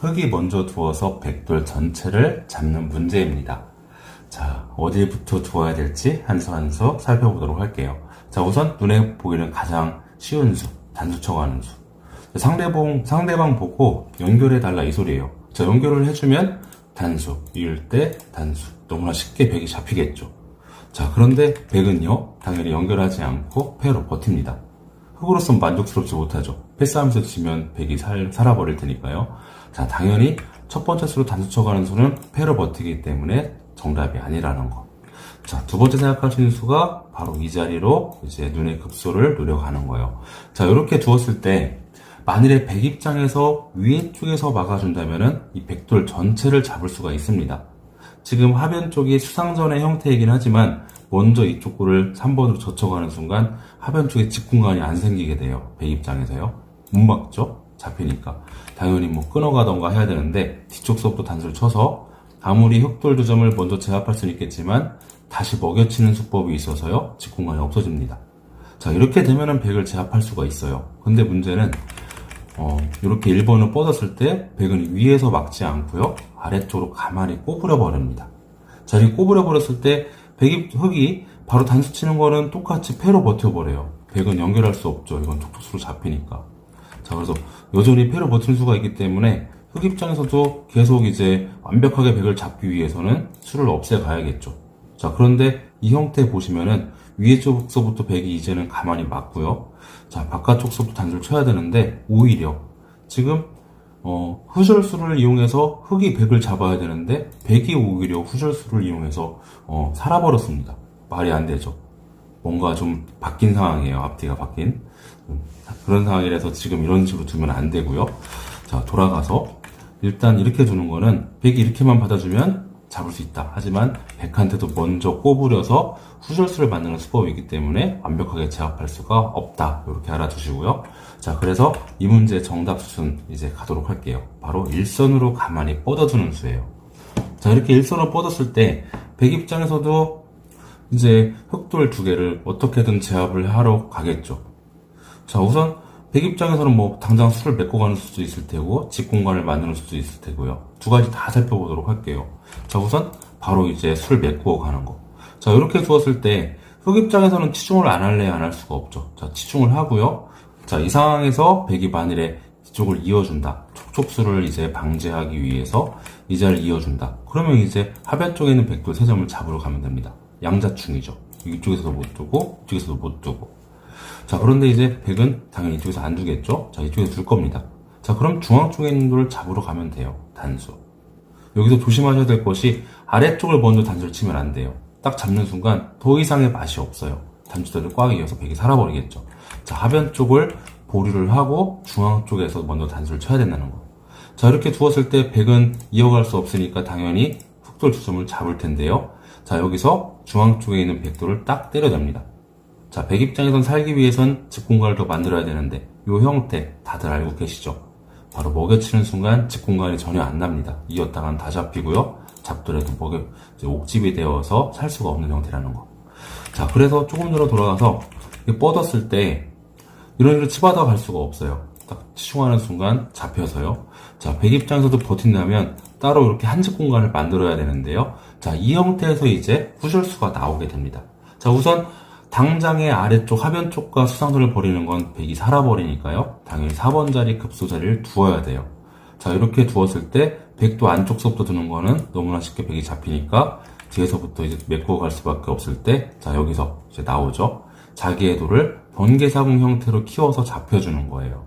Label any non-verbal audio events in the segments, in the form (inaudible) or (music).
흙이 먼저 두어서 백돌 전체를 잡는 문제입니다. 자, 어디부터 두어야 될지 한 수 한 수 살펴보도록 할게요. 자, 우선 눈에 보기는 가장 쉬운 수, 단수 쳐가는 수. 상대방, 상대방 보고 연결해달라 이 소리예요. 자, 연결을 해주면 단수, 이을 때 단수. 너무나 쉽게 백이 잡히겠죠. 자, 그런데 백은요, 당연히 연결하지 않고 패로 버팁니다. 흙으로선 만족스럽지 못하죠. 패스하면서 지면 백이 살, 살아버릴 테니까요. 자, 당연히 첫 번째 수로 단수 쳐가는 수는 패로 버티기 때문에 정답이 아니라는 거. 자, 두 번째 있는 수가 바로 이 자리로 이제 눈의 급소를 노려가는 거예요. 자, 이렇게 두었을 때, 만일에 백 입장에서 위에 쪽에서 막아준다면은 이 백돌 전체를 잡을 수가 있습니다. 지금 하변 쪽이 수상전의 형태이긴 하지만 먼저 이쪽 골을 3번으로 젖혀가는 순간 하변 쪽에 직공간이 안 생기게 돼요. 백 입장에서요. 못 막죠? 잡히니까. 당연히 뭐 끊어가던가 해야 되는데 뒤쪽 수업도 단수를 쳐서 아무리 흑돌 두 점을 먼저 제압할 수는 있겠지만 다시 먹여치는 수법이 있어서요. 직공간이 없어집니다. 자, 이렇게 되면은 백을 제압할 수가 있어요. 근데 문제는 어, 이렇게 1번을 뻗었을 때 백은 위에서 막지 않고요. 아래쪽으로 가만히 꼬부려 버립니다. 자, 이렇게 꼬부려 버렸을 때 백이 흙이 바로 단수 치는 거는 똑같이 패로 버텨버려요. 백은 연결할 수 없죠. 이건 촉촉수로 잡히니까. 자, 그래서 여전히 패로 버티는 수가 있기 때문에 흙 입장에서도 계속 이제 완벽하게 백을 잡기 위해서는 수를 없애가야겠죠. 자, 그런데 이 형태 보시면은 위에 쪽서부터 백이 이제는 가만히 맞고요. 자, 바깥쪽 서부터 단수를 쳐야 되는데 오히려 지금 어, 후절수를 이용해서 흙이 백을 잡아야 되는데 백이 오히려 후절수를 이용해서 어, 살아버렸습니다. 말이 안 되죠. 뭔가 좀 바뀐 상황이에요. 앞뒤가 바뀐 음, 그런 상황이라서 지금 이런 식으로 두면 안 되고요. 자 돌아가서 일단 이렇게 두는 거는 백이 이렇게만 받아주면 잡을 수 있다. 하지만 백한테도 먼저 꼬부려서 후절수를 만드는 수법이기 때문에 완벽하게 제압할 수가 없다. 이렇게 알아두시고요. 자, 그래서 이 문제의 정답 수순 이제 가도록 할게요. 바로 일선으로 가만히 뻗어두는 수예요. 자, 이렇게 일선으로 뻗었을 때, 백 입장에서도 이제 흑돌 두 개를 어떻게든 제압을 하러 가겠죠. 자, 우선 백 입장에서는 뭐 당장 수를 메꿔 가는 수도 있을 테고 직공간을 만드는 수도 있을 테고요. 두 가지 다 살펴보도록 할게요. 자, 우선 바로 이제 수를 메꾸어 가는 거. 자, 이렇게 두었을 때 흑 입장에서는 치중을 안 할래 안 할 수가 없죠. 자, 치중을 하고요. 자, 이 상황에서 백이 만일에 이쪽을 이어준다. 촉촉수를 이제 방지하기 위해서 이 자리를 이어준다. 그러면 이제 하변 쪽에 있는 백돌 세 점을 잡으러 가면 됩니다. 양자충이죠. 이쪽에서도 못 두고 이쪽에서도 못 두고. 자, 그런데 이제 백은 당연히 이쪽에서 안 두겠죠? 자, 이쪽에서 둘 겁니다. 자, 그럼 중앙 쪽에 있는 돌을 잡으러 가면 돼요. 단수. 여기서 조심하셔야 될 것이 아래쪽을 먼저 단수를 치면 안 돼요. 딱 잡는 순간 더 이상의 맛이 없어요. 단추대를 꽉 이어서 백이 살아버리겠죠. 자, 하변 쪽을 보류를 하고 중앙 쪽에서 먼저 단수를 쳐야 된다는 거. 자, 이렇게 두었을 때 백은 이어갈 수 없으니까 당연히 흑돌 두 점을 잡을 텐데요. 자, 여기서 중앙 쪽에 있는 백돌을 딱 때려냅니다. 자, 백 입장에선 살기 위해선 직공간을 더 만들어야 되는데 이 형태 다들 알고 계시죠? 바로 먹여치는 순간 직공간이 전혀 안 납니다. 이었다간 다 잡히고요. 잡더라도 먹여 옥집이 되어서 살 수가 없는 형태라는 거. 자, 그래서 조금 전로 돌아가서 뻗었을 때 이런 식으로 치받아 갈 수가 없어요. 딱 치중하는 순간 잡혀서요. 자, 백 입장에서도 버틴다면 따로 이렇게 한직 공간을 만들어야 되는데요. 자, 이 형태에서 이제 후절수가 나오게 됩니다. 자, 우선 당장의 아래쪽 하변 쪽과 수상선을 버리는 건 백이 살아버리니까요. 당연히 4번 자리 급소 자리를 두어야 돼요. 자, 이렇게 두었을 때 백도 안쪽서부터 두는 거는 너무나 쉽게 백이 잡히니까 뒤에서부터 이제 메꾸어 갈 수밖에 없을 때, 자, 여기서 이제 나오죠. 자기의 돌을 번개사궁 형태로 키워서 잡혀주는 거예요.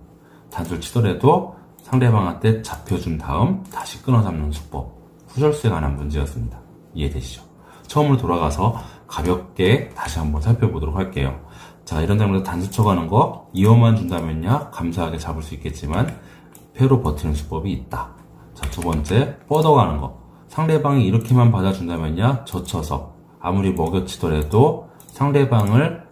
단술 치더라도 상대방한테 잡혀준 다음 다시 끊어 잡는 수법. 후절수에 관한 문제였습니다. 이해되시죠? 처음으로 돌아가서 가볍게 다시 한번 살펴보도록 할게요. 자, 이런 장면에서 단수 쳐가는 거 이어만 준다면야 감사하게 잡을 수 있겠지만 패로 버티는 수법이 있다. 자, 두 번째 뻗어가는 거. 상대방이 이렇게만 받아준다면야 젖혀서 아무리 먹여치더라도 상대방을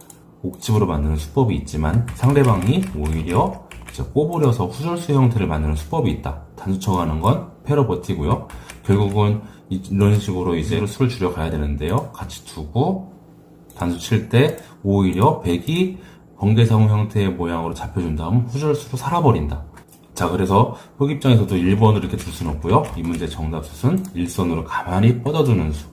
옥집으로 만드는 수법이 있지만 상대방이 오히려 꼬부려서 후절수 형태를 만드는 수법이 있다. 단수 쳐가는 건 패로 버티고요. 결국은 이런 식으로 이제 수를 줄여 가야 되는데요. 같이 두고 단수 칠 때 오히려 백이 번개사궁 형태의 모양으로 잡혀준 다음 후절수로 살아버린다. 자, 그래서 흑 입장에서도 1번으로 이렇게 둘 수는 없고요. 이 문제 정답 숫은 일선으로 가만히 뻗어두는 수.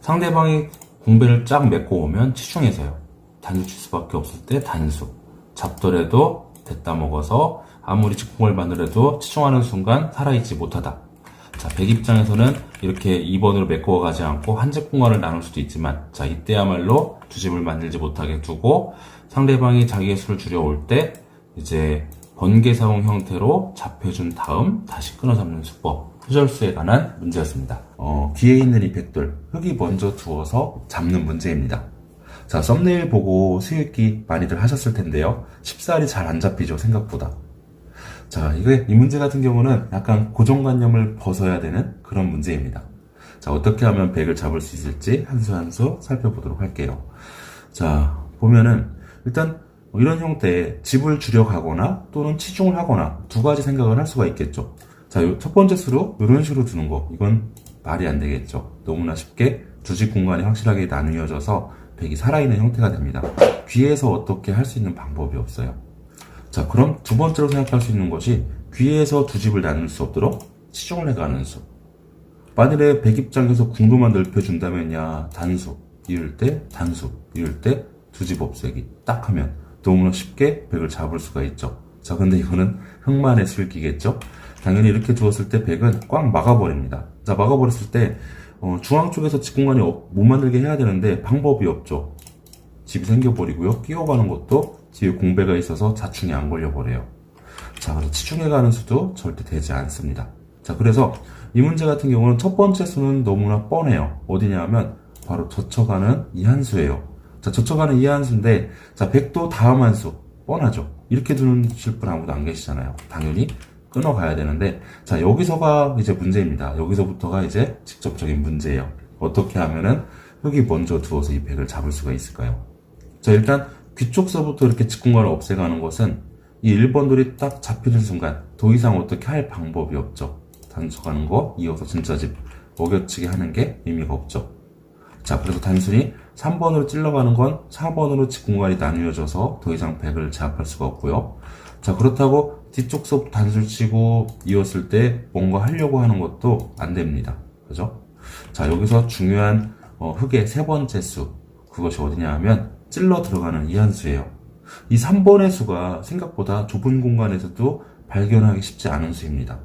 상대방이 공배를 쫙 메고 오면 치중해서요. 단수 칠 수밖에 없을 때 단수. 잡더라도 됐다 먹어서 아무리 직공을 만들어도 치중하는 순간 살아있지 못하다. 자, 백 입장에서는 이렇게 2번으로 메꿔 가지 않고 한 집 공간을 나눌 수도 있지만, 자, 이때야말로 두 집을 만들지 못하게 두고 상대방이 자기의 수를 줄여올 때 이제 번개사용 형태로 잡혀준 다음 다시 끊어 잡는 수법. 후절수에 관한 문제였습니다. 어, 뒤에 있는 이 백돌, 흙이 먼저 두어서 잡는 문제입니다. 자, 썸네일 보고 수익기 많이들 하셨을 텐데요. 쉽사리 잘 안 잡히죠, 생각보다. 자, 이게, 이 문제 같은 경우는 약간 고정관념을 벗어야 되는 그런 문제입니다. 자, 어떻게 하면 백을 잡을 수 있을지 한 수 한 수 살펴보도록 할게요. 자, 보면은, 일단, 이런 형태의 집을 줄여가거나 또는 치중을 하거나 두 가지 생각을 할 수가 있겠죠. 자, 요- 첫 번째 수로 이런 식으로 두는 거. 이건 말이 안 되겠죠. 너무나 쉽게 두집 공간이 확실하게 나누어져서 백이 살아있는 형태가 됩니다. 귀에서 어떻게 할 수 있는 방법이 없어요. 자, 그럼 두 번째로 생각할 수 있는 것이 귀에서 두 집을 나눌 수 없도록 치중을 해가는 수. 만일에 백 입장에서 궁도만 넓혀준다면야 단수, 이럴 때 단수, 이럴 때두 집 없애기 딱 하면 너무나 쉽게 백을 잡을 수가 있죠. 자, 근데 이거는 흑만의 술기겠죠? 당연히 이렇게 두었을 때 백은 꽉 막아버립니다. 자, 막아버렸을 때 어, 중앙 쪽에서 직공간이 없- 못 만들게 해야 되는데 방법이 없죠. 집이 생겨버리고요. 끼어가는 것도 뒤에 공배가 있어서 자충이 안 걸려버려요. 자, 그래서 치중해 가는 수도 절대 되지 않습니다. 자, 그래서 이 문제 같은 경우는 첫 번째 수는 너무나 뻔해요. 어디냐 하면 바로 젖혀가는 이한수예요. 자, 젖혀가는 이한수인데, 자, 100도 다음 한수. 뻔하죠. 이렇게 두실 분 아무도 안 계시잖아요. 당연히 끊어가야 되는데, 자, 여기서가 이제 문제입니다. 여기서부터가 이제 직접적인 문제예요. 어떻게 하면은 흙이 먼저 두어서 이 100을 잡을 수가 있을까요? 자, 일단 귀 쪽서부터 이렇게 직공간을 없애가는 것은 이 1번 돌이 딱 잡히는 순간 더 이상 어떻게 할 방법이 없죠. 단속하는 거, 이어서 진짜 집 먹여치기 하는 게 의미가 없죠. 자, 그래서 단순히 3번으로 찔러가는 건 4번으로 직공간이 나뉘어져서 더 이상 100을 제압할 수가 없고요. 자, 그렇다고 뒤쪽서 단술 치고 이었을 때 뭔가 하려고 하는 것도 안 됩니다. 그죠? 자, 여기서 중요한 어, 흙의 세 번째 수. 그것이 어디냐 하면 찔러 들어가는 이 한 수예요. 이 3번의 수가 생각보다 좁은 공간에서도 발견하기 쉽지 않은 수입니다.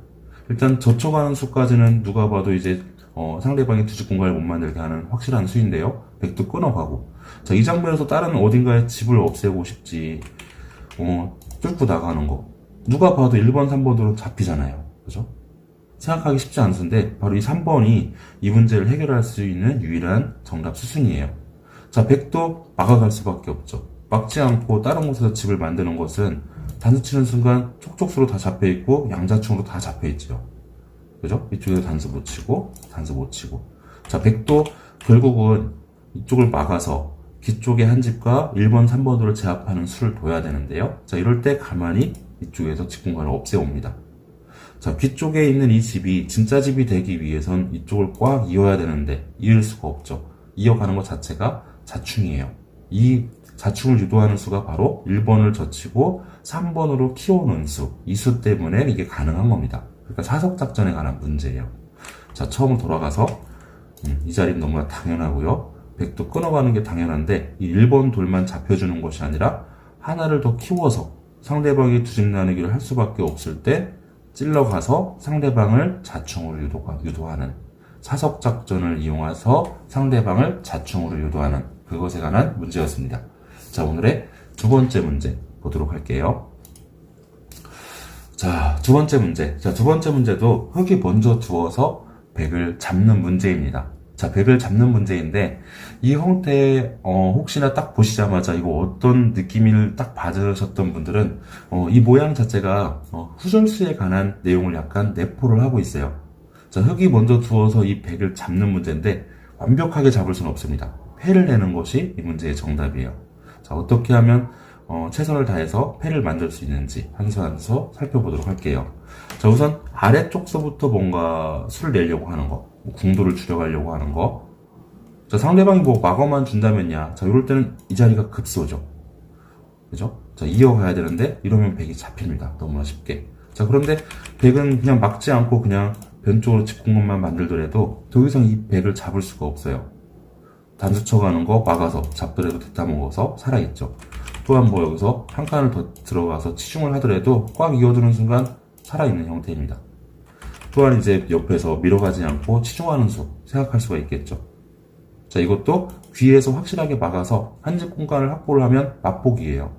일단 젖혀가는 수까지는 누가 봐도 이제 어, 상대방이 두집 공간을 못 만들게 하는 확실한 수인데요. 백도 끊어가고. 자, 이 장면에서 다른 어딘가에 집을 없애고 싶지. 어, 뚫고 나가는 거. 누가 봐도 1번, 3번으로 잡히잖아요. 그죠? 생각하기 쉽지 않은데, 바로 이 3번이 이 문제를 해결할 수 있는 유일한 정답 수순이에요. 자, 백도 막아갈 수밖에 없죠. 막지 않고 다른 곳에서 집을 만드는 것은 단수 치는 순간 촉촉수로 다 잡혀 있고 양자충으로 다 잡혀 있죠. 그죠? 이쪽에서 단수 못 치고, 단수 못 치고. 자, 백도 결국은 이쪽을 막아서 뒤쪽에 한 집과 1번, 3번으로 제압하는 수를 둬야 되는데요. 자, 이럴 때 가만히 이쪽에서 직공간을 없애옵니다. 자, 뒤쪽에 있는 이 집이 진짜 집이 되기 위해선 이쪽을 꽉 이어야 되는데 이을 수가 없죠. 이어가는 것 자체가 자충이에요. 이 자충을 유도하는 수가 바로 1번을 젖히고 3번으로 키워놓은 수. 이 수 때문에 이게 가능한 겁니다. 그러니까 사석 작전에 관한 문제예요. 자, 처음 돌아가서 음, 이 자리는 너무나 당연하고요. 백도 끊어가는 게 당연한데 이 1번 돌만 잡혀주는 것이 아니라 하나를 더 키워서 상대방이 두집 나누기를 할 수밖에 없을 때 찔러가서 상대방을 자충으로 유도하는 사석 작전을 이용해서 상대방을 자충으로 유도하는 그것에 관한 문제였습니다. 자, 오늘의 두 번째 문제 보도록 할게요. 자, 두 번째 문제. 자, 두 번째 문제도 흙이 먼저 두어서 백을 잡는 문제입니다. 자, 백을 잡는 문제인데, 이 형태, 어, 혹시나 딱 보시자마자 이거 어떤 느낌을 딱 받으셨던 분들은, 어, 이 모양 자체가, 어, 후절수에 관한 내용을 약간 내포를 하고 있어요. 자, 흙이 먼저 두어서 이 백을 잡는 문제인데, 완벽하게 잡을 수는 없습니다. 패를 내는 것이 이 문제의 정답이에요. 자, 어떻게 하면, 어, 최선을 다해서 패를 만들 수 있는지 한수한수 살펴보도록 할게요. 자, 우선 아래쪽서부터 뭔가 수를 내려고 하는 거, 뭐 궁도를 줄여가려고 하는 거. 자, 상대방이 뭐 막어만 준다면야. 자, 이럴 때는 이 자리가 급소죠. 그죠? 자, 이어가야 되는데 이러면 백이 잡힙니다. 너무나 쉽게. 자, 그런데 백은 그냥 막지 않고 그냥 변쪽으로 것만 만들더라도 더 이상 이 백을 잡을 수가 없어요. 단수 쳐가는 거 막아서 잡더라도 됐다 먹어서 살아있죠. 또한 뭐 여기서 한 칸을 더 들어가서 치중을 하더라도 꽉 이어두는 순간 살아있는 형태입니다. 또한 이제 옆에서 밀어가지 않고 치중하는 수 생각할 수가 있겠죠. 자, 이것도 귀에서 확실하게 막아서 한집 공간을 확보를 하면 맛보기예요.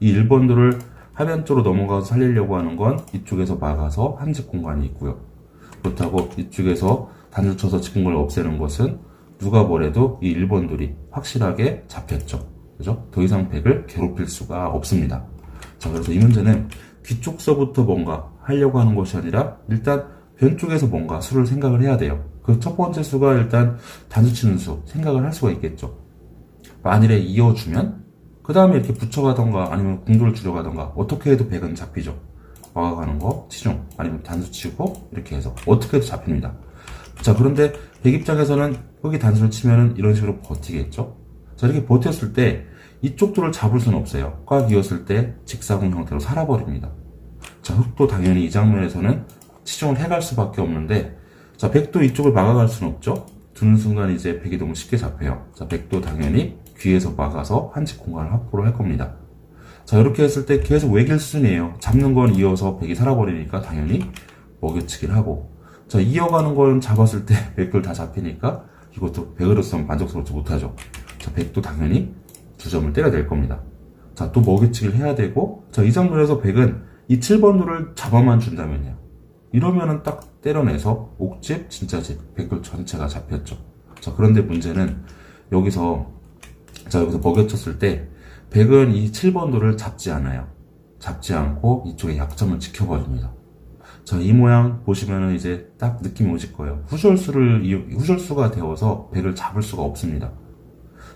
이 1번도를 하면 쪽으로 넘어가서 살리려고 하는 건 이쪽에서 막아서 한집 공간이 있고요. 그렇다고 이쪽에서 단수 쳐서 직공간을 없애는 것은 누가 뭐래도 이 1번들이 확실하게 잡혔죠. 그죠? 더 이상 백을 괴롭힐 수가 없습니다. 자, 그래서 이 문제는 귀쪽서부터 뭔가 하려고 하는 것이 아니라 일단 변 쪽에서 뭔가 수를 생각을 해야 돼요. 그 첫 번째 수가 일단 단수 치는 수 생각을 할 수가 있겠죠. 만일에 이어주면 그 다음에 이렇게 붙여가던가 아니면 궁도를 줄여가던가 어떻게 해도 백은 잡히죠. 막아가는 거 치중 아니면 단수 치고 이렇게 해서 어떻게 해도 잡힙니다. 자 그런데 백 입장에서는 여기 단수를 치면은 이런 식으로 버티겠죠. 자 이렇게 버텼을 때 이쪽 돌을 잡을 수는 없어요. 꽉 이었을 때 직사공 형태로 살아버립니다. 자 흑도 당연히 이 장면에서는 치중을 해갈 수밖에 없는데 자 백도 이쪽을 막아갈 수는 없죠. 두는 순간 이제 백이 너무 쉽게 잡혀요. 자 백도 당연히 귀에서 막아서 한치 공간을 확보를 할 겁니다. 자 이렇게 했을 때 계속 외길 수준이에요. 잡는 건 이어서 백이 살아버리니까 당연히 먹여치기를 하고 자 이어가는 건 잡았을 때 (laughs) 백들 다 잡히니까 이것도 백으로서는 만족스럽지 못하죠. 자 백도 당연히 두 점을 때려야 될 겁니다. 자 또 먹여치기를 해야 되고 자 이 장면에서 백은 이 7번 누를 잡아만 준다면요. 이러면은 딱 때려내서 옥집, 진짜집, 백돌 전체가 잡혔죠. 자 그런데 문제는 여기서 자 여기서 먹여쳤을 때 백은 이 7번 돌을 잡지 않아요. 잡지 않고 이쪽에 약점을 지켜버립니다. 자, 이 모양 보시면은 이제 딱 느낌이 오실 거예요. 후절수를, 이- 후절수가 되어서 백을 잡을 수가 없습니다.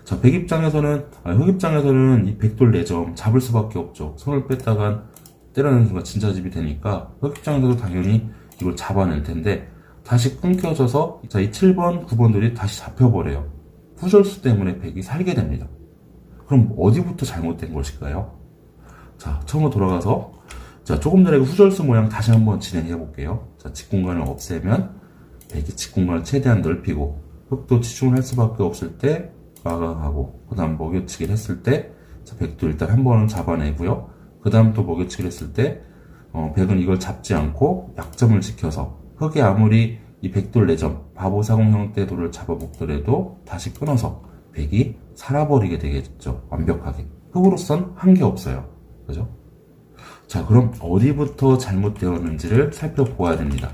자, 백 입장에서는, 아, 흑 입장에서는 이 백돌 4점 잡을 수밖에 없죠. 손을 뺐다간 때려내는 순간 진짜집이 되니까 흑 입장에서도 당연히 이걸 잡아낼 텐데 다시 끊겨져서 자, 이 7번, 9번들이 다시 잡혀버려요. 후절수 때문에 백이 살게 됩니다. 그럼 어디부터 잘못된 것일까요? 자, 처음으로 돌아가서 자, 조금 전에 그 후절수 모양 다시 한번 진행해 볼게요. 자, 직공간을 없애면 백이 직공간을 최대한 넓히고 흑도 치중을 할 수밖에 없을 때 막아가고 그 다음 먹여치기를 했을 때 자, 백도 일단 한 번은 잡아내고요. 그 다음 또 먹여치기를 했을 때 어, 백은 이걸 잡지 않고 약점을 지켜서 흑이 아무리 이 백돌 내점 바보 사공 형태 돌을 잡아먹더라도 다시 끊어서 백이 살아버리게 되겠죠. 완벽하게. 흑으로선 한 게 없어요. 그죠? 자, 그럼 어디부터 잘못되었는지를 살펴보아야 됩니다.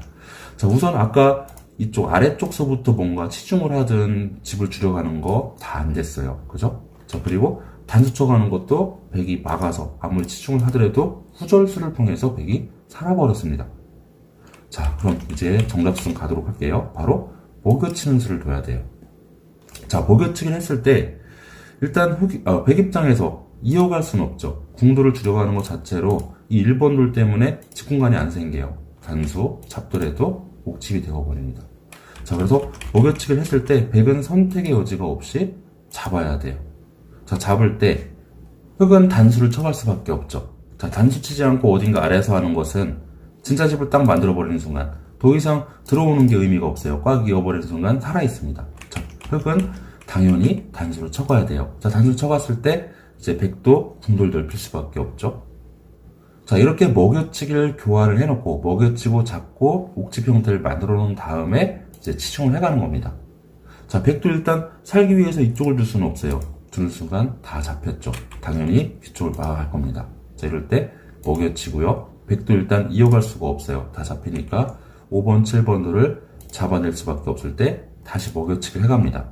자, 우선 아까 이쪽 아래쪽서부터 뭔가 치중을 하든 집을 줄여가는 거 다 안 됐어요. 그죠? 자, 그리고 단수 쳐가는 것도 백이 막아서 아무리 치중을 하더라도 후절수를 통해서 백이 살아버렸습니다. 자, 그럼 이제 정답순 가도록 할게요. 바로 먹여치는 수를 둬야 돼요. 자, 먹여치기를 했을 때 일단 흑, 어, 백 입장에서 이어갈 수는 없죠. 궁도를 줄여가는 것 자체로 이 1번 돌 때문에 직공간이 안 생겨요. 단수 잡더라도 옥집이 되어버립니다. 자, 그래서 먹여치기를 했을 때 백은 선택의 여지가 없이 잡아야 돼요. 자, 잡을 때 흑은 단수를 쳐갈 수밖에 없죠. 자, 단수 치지 않고 어딘가 아래에서 하는 것은 진짜 집을 딱 만들어버리는 순간 더 이상 들어오는 게 의미가 없어요. 꽉 이어버리는 순간 살아있습니다. 자, 흑은 당연히 단수를 쳐가야 돼요. 자, 단수를 쳐갔을 때 이제 백도 궁돌 넓힐 수밖에 없죠. 자, 이렇게 먹여치기를 교환을 해놓고 먹여치고 잡고 옥집 형태를 만들어 놓은 다음에 이제 치중을 해가는 겁니다. 자, 백도 일단 살기 위해서 이쪽을 줄 수는 없어요. 두는 순간 다 잡혔죠. 당연히 뒤쪽을 막아갈 겁니다. 자, 이럴 때 먹여치고요. 백도 일단 이어갈 수가 없어요. 다 잡히니까 5번, 7번들을 잡아낼 수밖에 없을 때 다시 먹여치기를 해갑니다.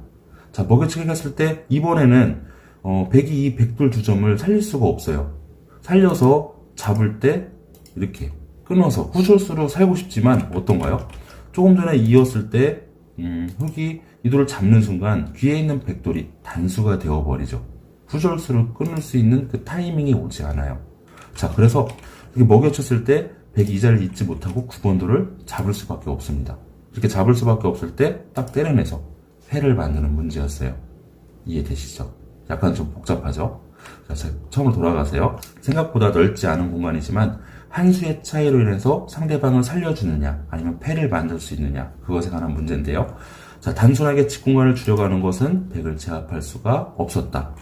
자, 먹여치기 했을 때 이번에는 어, 백이 이 백돌 두 점을 살릴 수가 없어요. 살려서 잡을 때 이렇게 끊어서 후절수로 살고 싶지만 어떤가요? 조금 전에 이었을 때 음, 흑이 이 돌을 잡는 순간 귀에 있는 백돌이 단수가 되어버리죠. 후절수를 끊을 수 있는 그 타이밍이 오지 않아요. 자, 그래서 이렇게 먹여쳤을 때 백이 이 자리를 잊지 못하고 9번 돌을 잡을 수밖에 없습니다. 이렇게 잡을 수밖에 없을 때 딱 때려내서 회를 만드는 문제였어요. 이해되시죠? 약간 좀 복잡하죠? 처음으로 돌아가세요. 생각보다 넓지 않은 공간이지만 한 수의 차이로 인해서 상대방을 살려주느냐, 아니면 패를 만들 수 있느냐, 그것에 관한 문제인데요. 자, 단순하게 직공간을 줄여가는 것은 100을 제압할 수가 없었다.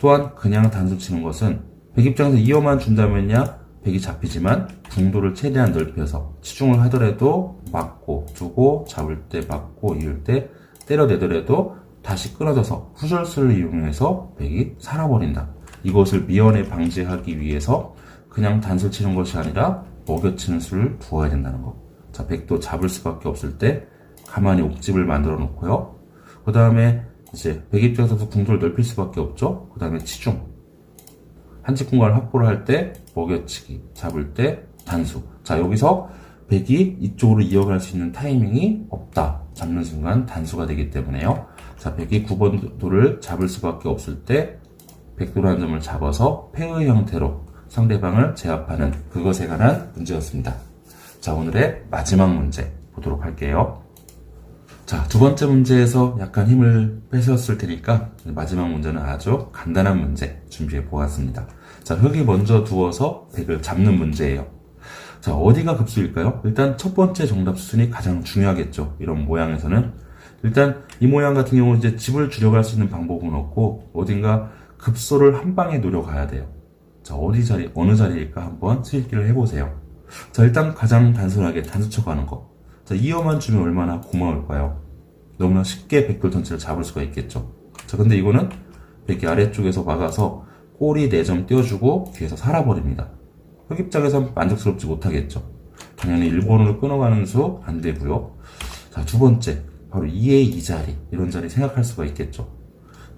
또한 그냥 단수 치는 것은 100 입장에서 이어만 준다면야 100이 잡히지만 중도를 최대한 넓혀서 치중을 하더라도 맞고 두고 잡을 때 맞고 이을 때 때려내더라도 다시 끊어져서 후절수를 이용해서 100이 살아버린다. 이것을 미연에 방지하기 위해서 그냥 단수 치는 것이 아니라 먹여치는 수를 두어야 된다는 거. 자, 100도 잡을 수밖에 없을 때 가만히 옥집을 만들어 놓고요. 그 다음에 이제 100 입장에서도 궁도를 넓힐 수밖에 없죠. 그 다음에 치중. 한직 공간을 확보를 할 때 먹여치기, 잡을 때 단수. 자, 여기서 100이 이쪽으로 이어갈 수 있는 타이밍이 없다. 잡는 순간 단수가 되기 때문에요. 자, 100이 9번 도를 잡을 수밖에 없을 때 100도로 한 점을 잡아서 폐의 형태로 상대방을 제압하는 그것에 관한 문제였습니다. 자, 오늘의 마지막 문제 보도록 할게요. 자, 두 번째 문제에서 약간 힘을 빼셨을 테니까 마지막 문제는 아주 간단한 문제 준비해 보았습니다. 자, 흙이 먼저 두어서 100을 잡는 문제예요. 자, 어디가 급수일까요? 일단 첫 번째 정답 수순이 가장 중요하겠죠. 이런 모양에서는. 일단 이 모양 같은 경우는 이제 집을 줄여갈 수 있는 방법은 없고 어딘가 급소를 한 방에 노려가야 돼요. 자, 어디 자리, 어느 자리일까 한번 수익기를 해보세요. 자, 일단 가장 단순하게 단수 쳐 가는 거. 자, 이어만 주면 얼마나 고마울까요? 너무나 쉽게 백돌 전체를 잡을 수가 있겠죠. 자, 근데 이거는 백이 아래쪽에서 막아서 꼬리 4점 띄워주고 뒤에서 살아버립니다. 흑 입장에선 만족스럽지 못하겠죠. 당연히 일본으로 끊어가는 수 안 되고요. 자, 두 번째. 바로 2의 2자리. 이런 자리 생각할 수가 있겠죠.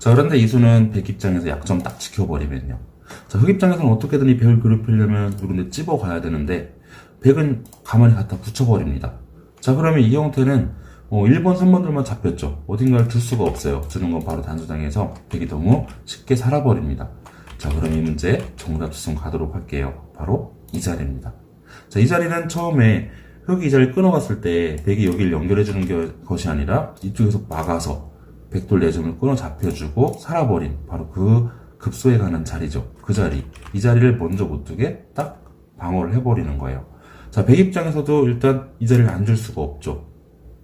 자, 그런데 이 수는 백 입장에서 약점 딱 지켜버리면요. 자, 흑 입장에서는 어떻게든 이 백을 괴롭히려면 누군데 찝어가야 되는데, 백은 가만히 갖다 붙여버립니다. 자, 그러면 이 형태는 어, 1번, 3번들만 잡혔죠. 어딘가를 둘 수가 없어요. 주는 건 바로 단수당해서 백이 너무 쉽게 살아버립니다. 자, 그럼 이 문제 정답 수순 가도록 할게요. 바로 이 자리입니다. 자, 이 자리는 처음에 흙이 이 자리를 끊어갔을 때 백이 여기를 연결해주는 것이 아니라 이쪽에서 막아서 백돌 내점을 끊어 잡혀주고 살아버린 바로 그 급소에 가는 자리죠. 그 자리. 이 자리를 먼저 못 두게 딱 방어를 해버리는 거예요. 자, 백 입장에서도 일단 이 자리를 안 줄 수가 없죠.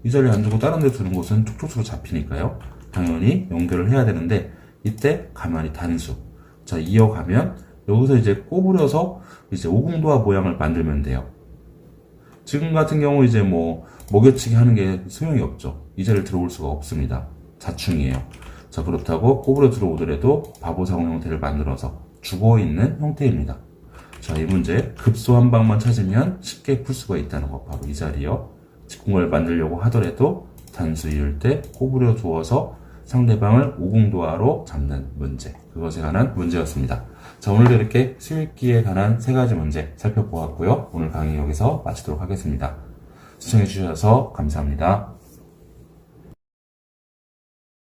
이 자리를 안 주고 다른 데 두는 곳은 촉촉수로 잡히니까요. 당연히 연결을 해야 되는데 이때 가만히 단수. 자, 이어가면 여기서 이제 꼬부려서 이제 오궁도화 모양을 만들면 돼요. 지금 같은 경우 이제 뭐 먹여치기 하는 게 소용이 없죠. 이 자리를 들어올 수가 없습니다. 자충이에요. 자, 그렇다고 꼬부려 들어오더라도 바보사공 형태를 만들어서 죽어 있는 형태입니다. 자, 이 문제 급소 한 방만 찾으면 쉽게 풀 수가 있다는 거 바로 이 자리요. 직공을 만들려고 하더라도 단수 이을 때 꼬부려 두어서 상대방을 오궁도하로 잡는 문제. 그것에 관한 문제였습니다. 자, 오늘도 이렇게 수익기에 관한 세 가지 문제 살펴보았고요. 오늘 강의 여기서 마치도록 하겠습니다. 시청해주셔서 감사합니다.